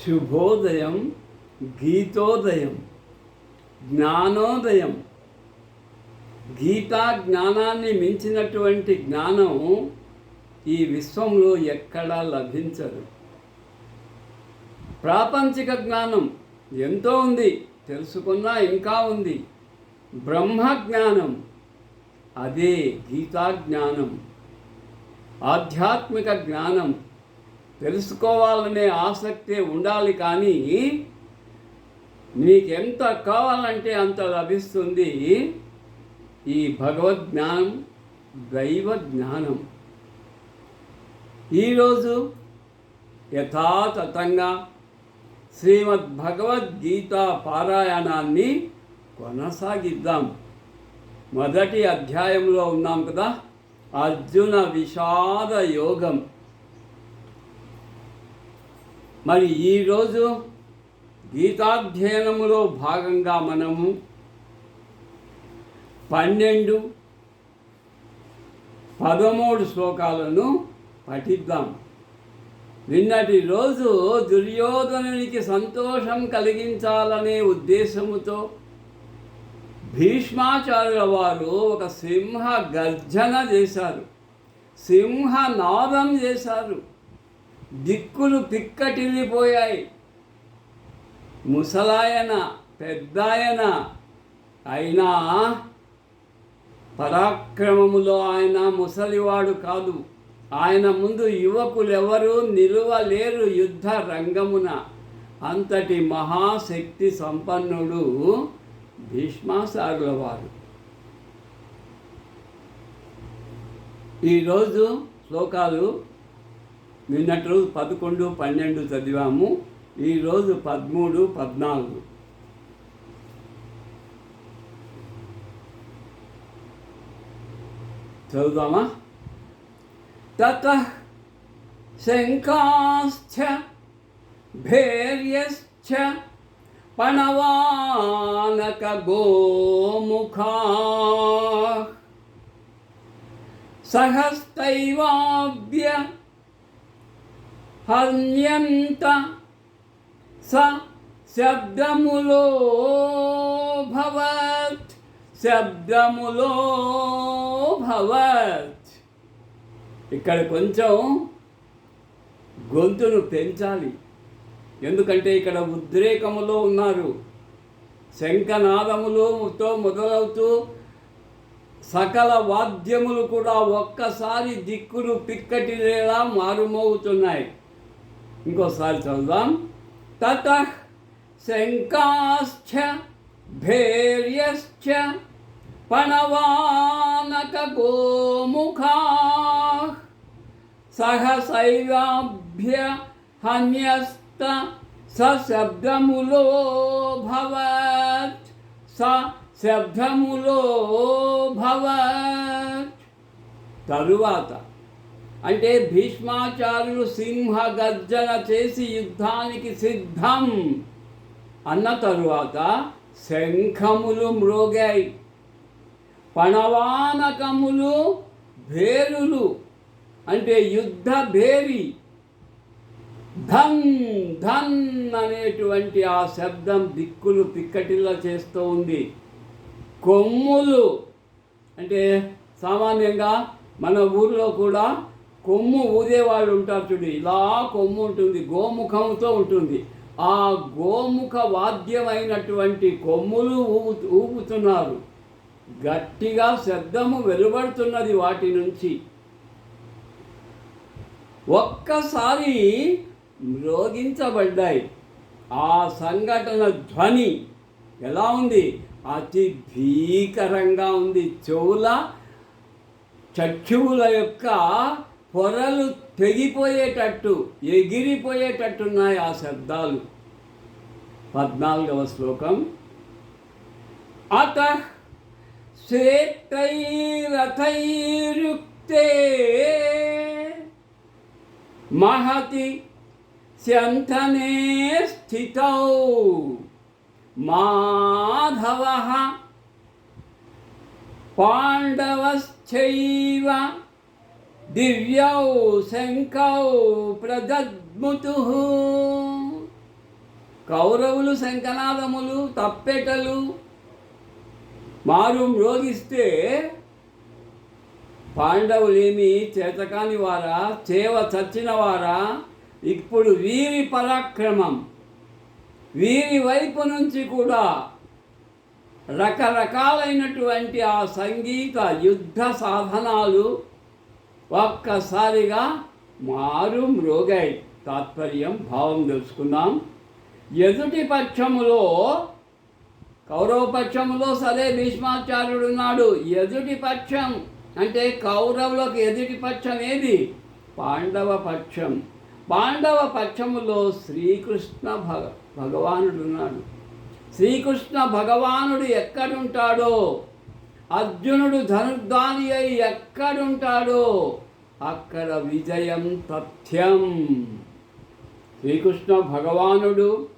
శుభోదయం గీతోదయం జ్ఞానోదయం. గీతా జ్ఞానాన్ని మించినటువంటి జ్ఞానం ఈ విశ్వంలో ఎక్కడా లభించదు. ప్రాపంచిక జ్ఞానం ఎంతో ఉంది తెలుసుకున్నా ఇంకా ఉంది. బ్రహ్మ జ్ఞానం అదే గీతా జ్ఞానం ఆధ్యాత్మిక జ్ఞానం తెలుసుకోవాలనే ఆసక్తి ఉండాలి కానీ నీకెంత కావాలంటే అంత లభిస్తుంది ఈ భగవద్ జ్ఞానం దైవ జ్ఞానం ఈరోజు యథాతథంగా శ్రీమద్ భగవద్గీత పారాయణాన్ని కొనసాగిద్దాం. మొదటి అధ్యాయంలో ఉన్నాం కదా అర్జున విషాద యోగం. మరి ఈరోజు గీతాధ్యయనములో భాగంగా మనము పన్నెండు పదమూడు శ్లోకాలను పఠిద్దాం. నిన్నటి రోజు దుర్యోధనునికి సంతోషం కలిగించాలనే ఉద్దేశముతో భీష్మాచార్యుల వారు ఒక సింహ గర్జన చేశారు. సింహ నాదం చేశారు. దిక్కులు తిక్కటిల్లిపోయాయి. ముసలాయన పెద్దాయన అయినా పరాక్రమములో ఆయన ముసలివాడు కాదు. ఆయన ముందు యువకులెవరూ నిలువలేరు యుద్ధ రంగమున. అంతటి మహాశక్తి సంపన్నుడు భీష్మాసారుల వారు ఈరోజు శ్లోకాలు నిన్నటి రోజు పదకొండు పన్నెండు చదివాము. ఈరోజు పదమూడు పద్నాలుగు. చదువుదామా? తత శంకాశ్చ భేర్యశ్చ పణవానక గోముఖా. సహస్తైవాభ్య హన్యంత స శబ్దములో భవత్ శబ్దములో భవత్. ఇక్కడ కొంచెం గొంతును పెంచాలి. ఎందుకంటే ఇక్కడ ఉద్రేకములో ఉన్నారు. శంఖనాదములతో మొదలవుతూ సకల వాద్యములు కూడా ఒక్కసారి దిక్కులు పిక్కటిలేలా మారుమోగుతున్నాయి ఇంకోసారి చదువుదాం తత శంకాశ్చ భేర్యశ్చ పణవానక గోముఖా సహసైవాభ్య హన్యస్త సశబ్దములో భవత్ స శబ్దములో భవత్ తరువాత అంటే భీష్మాచార్యులు సింహ గర్జన చేసి యుద్ధానికి సిద్ధం. అన్న తరువాత శంఖములు మ్రోగాయి పణవానకములు భేరులు అంటే యుద్ధ భేరి. ధన్ ధన్ అనేటువంటి ఆ శబ్దం దిక్కులు పిక్కటిల్లా చేస్తూ ఉంది. కొమ్ములు అంటే సామాన్యంగా మన ఊర్లో కూడా కొమ్ము ఊదేవాళ్ళు ఉంటారు చూడు ఇలా కొమ్ము ఉంటుంది గోముఖంతో ఉంటుంది. ఆ గోముఖ వాద్యమైనటువంటి కొమ్ములు ఊపు ఊపుతున్నారు గట్టిగా శబ్దము వెలువడుతున్నది వాటి నుంచి. ఒక్కసారి మ్రోగించబడ్డాయి. ఆ సంఘటన ధ్వని ఎలా ఉంది? అతి భీకరంగా ఉంది. చెవుల చక్షువుల యొక్క పొరలు తెగిపోయేటట్టు ఎగిరిపోయేటట్టున్నాయి ఆ శబ్దాలు. పద్నాలుగవ శ్లోకం. అత శ్వేతైరథైరుక్తే మహతి శంతనే స్థితౌ మాధవ పాండవశ్చైవ దివ్యౌ శంఖౌ ప్రదద్ముతు కౌరవులు శంఖనాదములు తప్పెటలు మారు మ్రోగిస్తే పాండవులేమి చేతకాని వారా చేవ చచ్చిన వారా ఇప్పుడు వీరి పరాక్రమం. వీరి వైపు నుంచి కూడా రకరకాలైనటువంటి ఆ సంగీత యుద్ధ సాధనాలు ఒక్కసారిగా మారు మ్రోగాయి. తాత్పర్యం భావం తెలుసుకుందాం. ఎదుటి పక్షములో కౌరవ పక్షములో సరే భీష్మాచార్యుడు ఉన్నాడు ఎదుటి పక్షం అంటే కౌరవులకు ఎదుటి పక్షం ఏది? పాండవ పక్షం. పాండవ పక్షములో శ్రీకృష్ణ భగ భగవానుడు ఉన్నాడు శ్రీకృష్ణ భగవానుడు ఎక్కడుంటాడో అర్జునుడు ధనుర్ధాని అయి ఎక్కడుంటాడో అక్కడ విజయం తథ్యం. శ్రీకృష్ణ భగవానుడు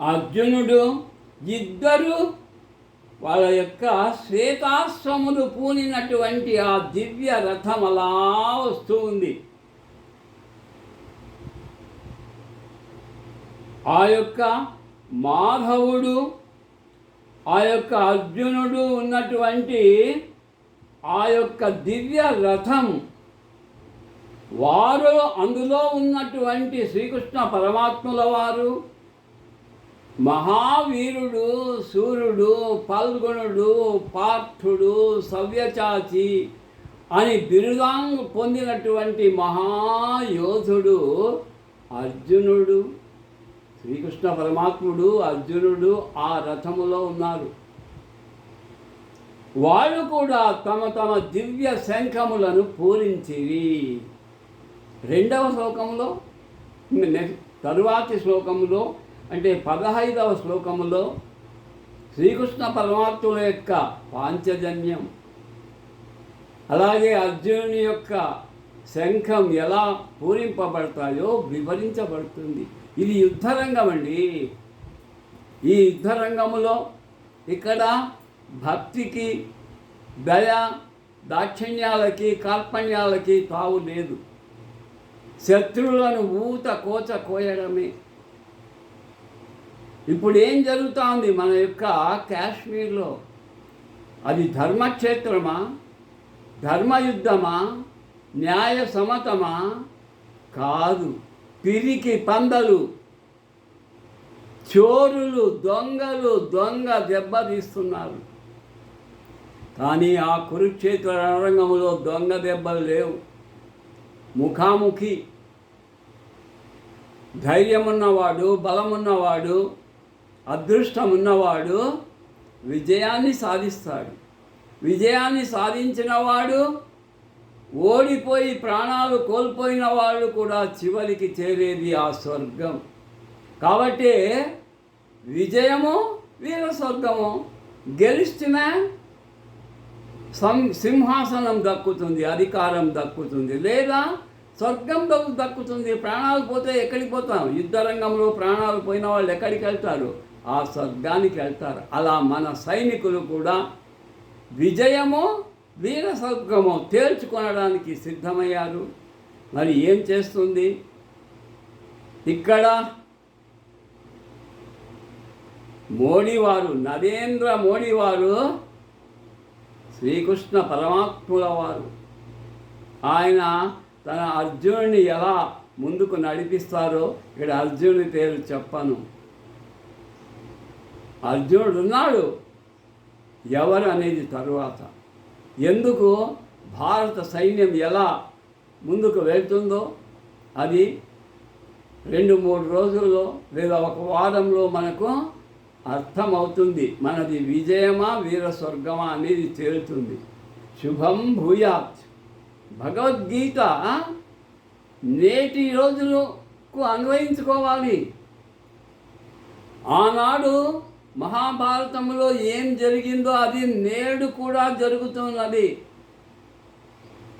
అర్జునుడు ఇద్దరు వాళ్ళ యొక్క శ్వేతాశ్వములు పూనినటువంటి ఆ దివ్య రథం అలా వస్తూ ఉంది. ఆ యొక్క మాధవుడు ఆ యొక్క అర్జునుడు ఉన్నటువంటి ఆ యొక్క దివ్య రథం. వారు అందులో ఉన్నటువంటి శ్రీకృష్ణ పరమాత్ముల వారు మహావీరుడు సూర్యుడు పాల్గొనుడు పార్థుడు సవ్యచాచి అని బిరుదాంగు పొందినటువంటి మహాయోధుడు అర్జునుడు. శ్రీకృష్ణ పరమాత్ముడు అర్జునుడు ఆ రథములో ఉన్నారు. వాళ్ళు కూడా తమ తమ దివ్య శంఖములను పూరించిరి. రెండవ శ్లోకంలో నెక్స్ట్ తరువాతి శ్లోకములో అంటే పదహైదవ శ్లోకములో శ్రీకృష్ణ పరమాత్ముల యొక్క పాంచజన్యం అలాగే అర్జునుని యొక్క శంఖం ఎలా పూరింపబడతాయో వివరించబడుతుంది. ఇది యుద్ధరంగం అండి ఈ యుద్ధరంగములో ఇక్కడ భక్తికి దయ దాక్షిణ్యాలకి కాల్పణ్యాలకి తావు లేదు. శత్రువులను ఊత కోచ కోయడమే. ఇప్పుడు ఏం జరుగుతోంది మన యొక్క కాశ్మీర్లో? అది ధర్మక్షేత్రమా? ధర్మయుద్ధమా? న్యాయ సమతమా కాదు. పిరికి పందలు చోరులు దొంగలు దొంగ దెబ్బతీస్తున్నారు కానీ ఆ కురుక్షేత్ర రణరంగంలో దొంగ దెబ్బలు లేవు. ముఖాముఖి ధైర్యమున్నవాడు బలమున్నవాడు అదృష్టమున్నవాడు విజయాన్ని సాధిస్తాడు. విజయాన్ని సాధించినవాడు ఓడిపోయి ప్రాణాలు కోల్పోయిన వాళ్ళు కూడా చివరికి చేరేది ఆ స్వర్గం. కాబట్టి విజయము వీర స్వర్గము గెలిచిన సం సింహాసనం దక్కుతుంది అధికారం దక్కుతుంది. లేదా స్వర్గం దక్కు దక్కుతుంది ప్రాణాలు పోతే ఎక్కడికి పోతాం? యుద్ధరంగంలో ప్రాణాలు పోయిన వాళ్ళు ఎక్కడికి వెళ్తారు? ఆ స్వర్గానికి వెళ్తారు. అలా మన సైనికులు కూడా విజయము వీర సద్గమం తేల్చుకొనడానికి సిద్ధమయ్యారు. మరి ఏం చేస్తుంది? ఇక్కడ మోడీ వారు నరేంద్ర మోడీ వారు శ్రీకృష్ణ పరమాత్ముల వారు. ఆయన తన అర్జునుడిని ఎలా ముందుకు నడిపిస్తారో ఇక్కడ అర్జునుడి పేరు చెప్పను. అర్జునుడు ఉన్నాడు. ఎవరు అనేది తరువాత. ఎందుకు భారత సైన్యం ఎలా ముందుకు వెళ్తుందో అది రెండు మూడు రోజుల్లో లేదా ఒక వారంలో మనకు అర్థమవుతుంది. మనది విజయమా వీర స్వర్గమా అనేది తేలుతుంది. శుభం భూయాత్. భగవద్గీత నేటి రోజులకు అన్వయించుకోవాలి. ఆనాడు మహాభారతంలో ఏం జరిగిందో అది నేడు కూడా జరుగుతున్నది.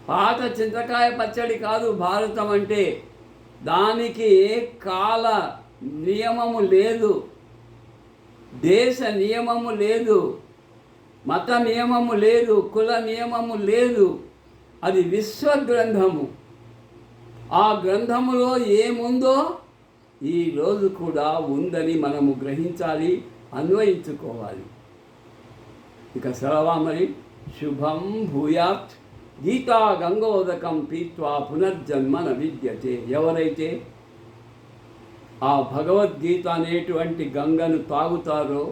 పాత చింతకాయ పచ్చడి కాదు భారతం అంటే. దానికి కాల నియమము లేదు. దేశ నియమము లేదు. మత నియమము లేదు. కుల నియమము లేదు. అది విశ్వ గ్రంథము ఆ గ్రంథములో ఏముందో ఈ రోజు కూడా ఉందని మనము గ్రహించాలి. అన్వయించుకోవాలి. ఇక సెలవా మరి శుభం భూయాత్ గీతా గంగోదకం పీత్వా పునర్జన్మ న విద్యతే. ఎవరైతే ఆ భగవద్గీత అనేటువంటి గంగను తాగుతారో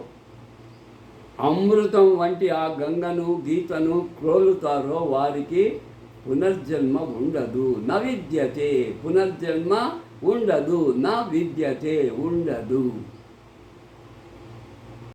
అమృతం వంటి ఆ గంగను గీతను క్రోలుతారో వారికి పునర్జన్మ ఉండదు. న విద్యతే పునర్జన్మ ఉండదు నా విద్యతే ఉండదు.